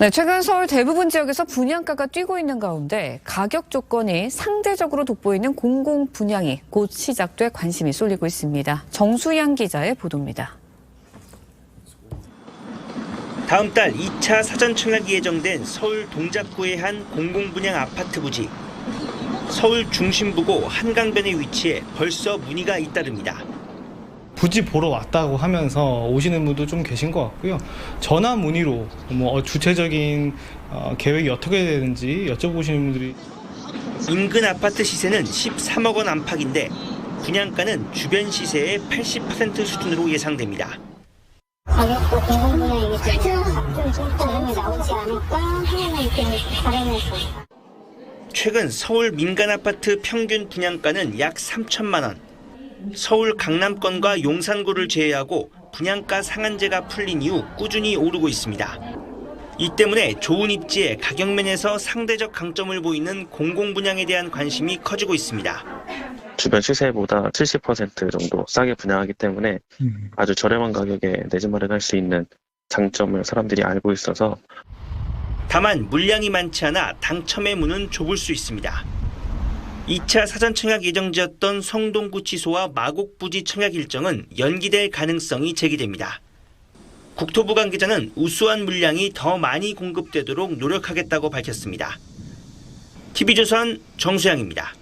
네, 최근 서울 대부분 지역에서 분양가가 뛰고 있는 가운데 가격 조건이 상대적으로 돋보이는 공공 분양이 곧 시작돼 관심이 쏠리고 있습니다. 정수양 기자의 보도입니다. 다음 달 2차 사전 청약이 예정된 서울 동작구의 한 공공 분양 아파트 부지. 서울 중심부고 한강변에 위치해 벌써 문의가 잇따릅니다. 부지 보러 왔다고 하면서 오시는 분도 좀 계신 것 같고요. 전화 문의로 뭐 주체적인 어, 계획이 어떻게 되는지 여쭤보시는 분들이 인근 아파트 시세는 13억 원 안팎인데 분양가는 주변 시세의 80% 수준으로 예상됩니다. 가격도 공공분야이기 때문에 좀 저렴이 나오지 않을까 하는 이렇게 바람에서 최근 서울 민간 아파트 평균 분양가는 약 3천만 원. 서울 강남권과 용산구를 제외하고 분양가 상한제가 풀린 이후 꾸준히 오르고 있습니다. 이 때문에 좋은 입지에 가격면에서 상대적 강점을 보이는 공공 분양에 대한 관심이 커지고 있습니다. 주변 시세보다 70% 정도 싸게 분양하기 때문에 아주 저렴한 가격에 내 집 마련할 수 있는 장점을 사람들이 알고 있어서 다만 물량이 많지 않아 당첨의 문은 좁을 수 있습니다. 2차 사전 청약 예정지였던 성동구치소와 마곡부지 청약 일정은 연기될 가능성이 제기됩니다. 국토부 관계자는 우수한 물량이 더 많이 공급되도록 노력하겠다고 밝혔습니다. TV조선 정수양입니다.